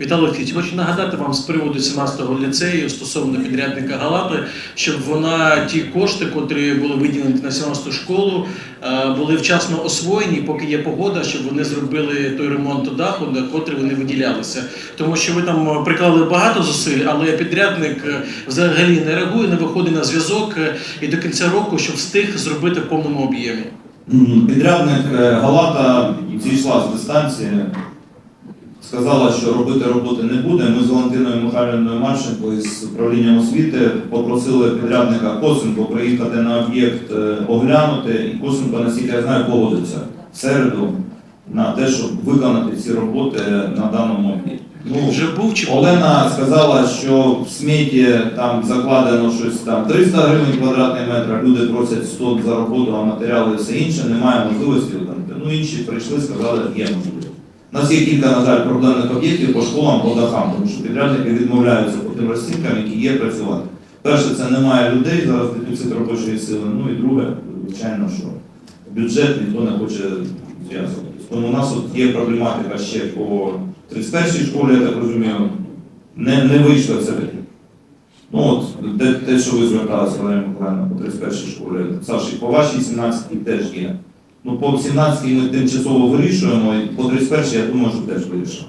Віталій Олексійович, хочу нагадати вам з приводу 17-го ліцею стосовно підрядника Галати, щоб вона ті кошти, котрі були виділені на 17-ту школу, е, були вчасно освоєні, поки є погода, щоб вони зробили той ремонт даху, на котрий вони виділялися. Тому що ви там приклали багато зусиль, але підрядник е, взагалі не реагує, не виходить на зв'язок е, і до кінця року, щоб встиг зробити в повному об'ємі. Підрядник Галата зійшла з дистанції, сказала, що робити роботи не буде. Ми з Валентиною Михайлівною Марченко із управлінням освіти попросили підрядника Косенко приїхати на об'єкт е, оглянути, і Косенко, наскільки я знаю, погодиться в середу на те, щоб виконати ці роботи на даному об'єкті. Ну, Вже був чи Олена сказала, що в сметі там закладено щось там 300 гривень квадратний метр, люди просять 100 за роботу, а матеріали і все інше, немає можливості. Ну інші прийшли, сказали, є можливість. Нас є кілька, на жаль, проблемних об'єктів по школам, по дахам, тому що підрядники відмовляються по тим розцінкам, які є працювати. Перше, це немає людей, зараз дефіцит робочої сили. Ну і друге, звичайно, що бюджет ніхто не хоче зв'язуватися. Тому у нас от є проблематика ще по 31-й школі, я так розумію, не, не вийшло це. Ну от, те, те, що ви зверталися, Валерія Миколаївна, по 31-й школі. Саші, по вашій 17-й теж є. Ну, по 17-й ми тимчасово вирішуємо, і по 31-й, я думаю, що теж вирішимо.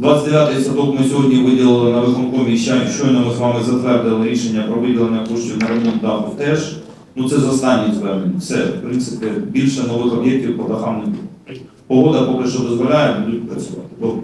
29-й садок ми сьогодні виділили на виконкомі, щойно ми з вами затвердили рішення про виділення коштів на ремонт даху теж. Ну це з останніх звернень. Все, в принципі, більше нових об'єктів по дахам не буде. Погода поки що дозволяє, будуть працювати. Добре.